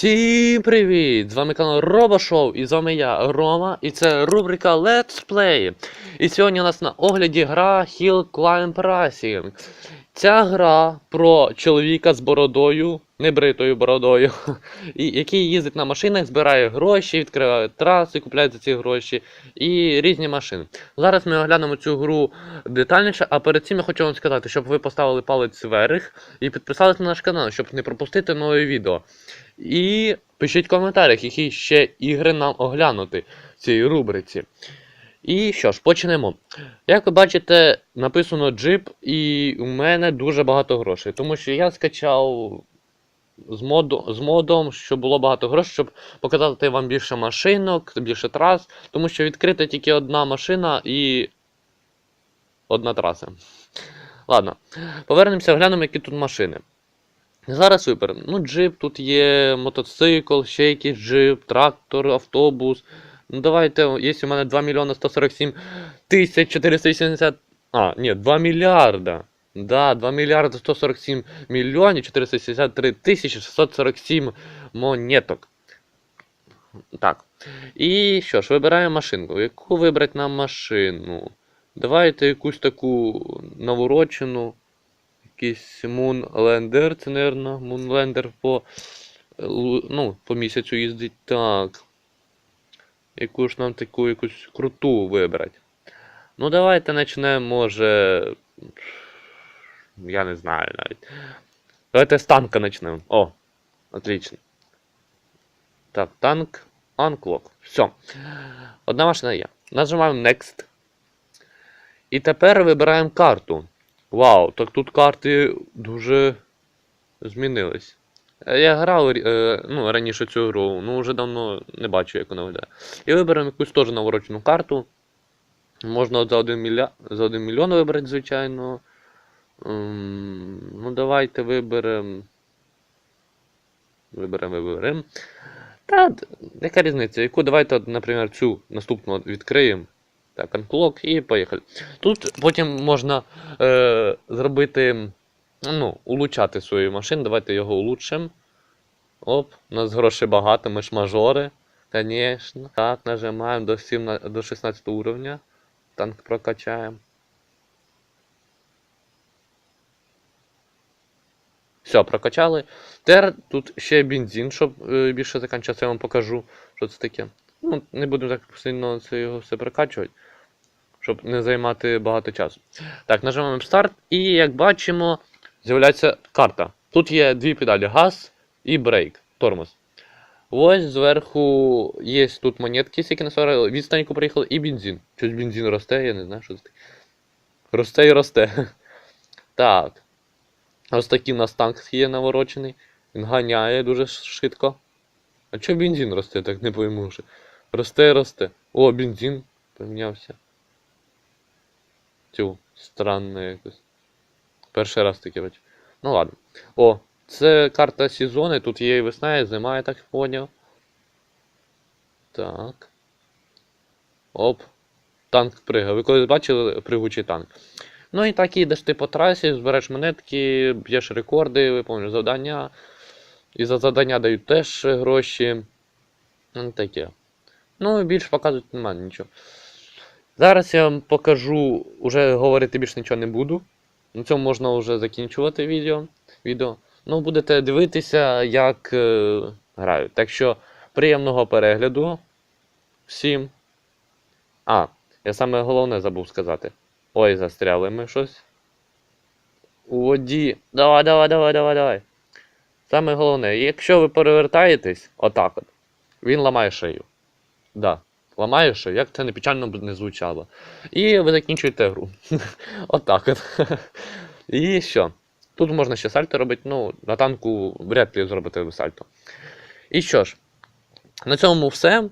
Всім привіт! З вами канал Робошоу і з вами я, Рома, і це рубрика Let's Play. І сьогодні у нас на огляді гра Hill Climb Racing. Ця гра про чоловіка з бородою, небритою бородою, і, який їздить на машинах, збирає гроші, відкриває траси, купляє за ці гроші і різні машини. Зараз ми оглянемо цю гру детальніше, а перед цим я хочу вам сказати, щоб ви поставили палець вверх і підписалися на наш канал, щоб не пропустити нове відео. І пишіть в коментарях, які ще ігри нам оглянути в цій рубриці. І що ж, почнемо. Як ви бачите, написано джип, і у мене дуже багато грошей. Тому що я скачав з, моду, з модом, щоб було багато грошей, щоб показати вам більше машинок, більше трас. Тому що відкрита тільки одна машина і одна траса. Ладно, повернемося, глянемо, які тут машини. Зараз супер. Ну, джип, тут є мотоцикл, ще якийсь джип, трактор, автобус. Ну давайте, є у мене 2 мільйони 147 тисяч 480. А, ні, 2 мільярда. Да, 2 мільярди 147 мільйонів 463 тисячі 647 монеток. Так. І що ж, вибираємо машинку. Яку вибрати нам машину? Давайте якусь таку наворочену. Якийсь Moonlander, це, напевно, Moonlander по, е, ну, по місяцю їздить. Так. Яку ж нам таку якусь круту вибрати? Ну, давайте почнемо, може. Я не знаю навіть. Давайте з танка почнемо. О, отлично. Так, танк. Unlock. Все. Одна машина є. Нажимаємо Next. І тепер вибираємо карту. Вау, так тут карти дуже змінились. Е, Я грав е, ну, раніше цю гру, ну вже давно не бачу, як вона виглядає. І виберемо якусь теж наворочену карту. Можна за 1 мілья... за 1 мільйон вибрати, звичайно. Ем, ну, давайте виберемо. Виберемо, виберемо. Та, яка різниця? Яку давайте, наприклад, цю наступну відкриємо. Так, unlock і поїхали. Тут потім можна е, зробити, ну, улучшати свою машину. Давайте його улучшимо. Оп, у нас грошей багато, ми ж мажори. Конечно. Так, нажимаємо до, 7, до 16 уровня. Танк прокачаємо. Все, прокачали. Тепер тут ще бензин, щоб е, більше закінчився, я вам покажу, що це таке. Ну, не будемо так сильно це його все прокачувати, щоб не займати багато часу. Так, нажимаємо старт, і як бачимо, з'являється карта. Тут є дві педалі: газ і брейк, тормоз. Ось зверху є тут монетки, які на 40 відстаньку приїхали, і бензин. Щось бензин росте, я не знаю, що це таке. Росте і росте. Так. Ось такий у нас танк є наворочений. Він ганяє дуже швидко. А чого бензин росте, так не пойму вже. Росте і росте. О, бензин помінявся. Тю, странно якось. Перший раз таке бачу. Ну ладно. О, це карта сезону, тут є і весна, і зима, я так поняв. Так. Оп. Танк пригає. Ви колись бачили пригучий танк? Ну і так їдеш ти по трасі, збереш монетки, б'єш рекорди, виповнюєш завдання. І за завдання дають теж гроші. Ну, таке. Ну, і більше показувати немає нічого. Зараз я вам покажу, уже говорити більше нічого не буду. На цьому можна вже закінчувати відео. відео. Ну, будете дивитися, як е, грають. Так що приємного перегляду всім. А, я саме головне забув сказати. Ой, застряли ми щось. У воді. Давай, давай, давай, давай, давай. Саме головне, якщо ви перевертаєтесь, отак от, він ламає шию. Да. Ламає шию, як це не печально б не звучало. І ви закінчуєте гру. Отак от. І що? Тут можна ще сальто робити, ну, на танку вряд ли зробити сальто. І що ж, на цьому все.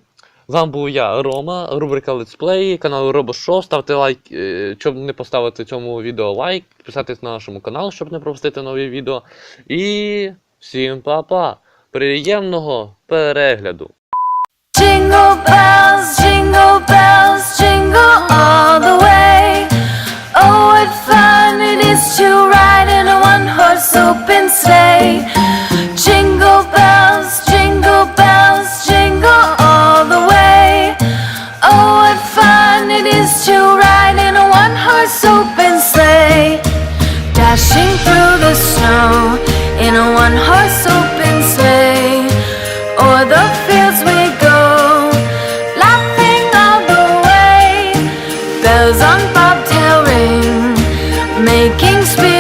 З вами був я, Рома, рубрика Play, канал RoboShow. Ставте лайк, е, щоб не поставити цьому відео лайк, підписатись на нашому канал, щоб не пропустити нові відео. І всім па-па! Приємного перегляду! Jingle bells, jingle bells, jingle all the way. Oh, what fun it is to ride in a one horse open sleigh. Jingle bells, jingle bells, jingle all the way. Oh, what fun it is to ride in a one horse open sleigh. Dashing through the snow in a one horse king's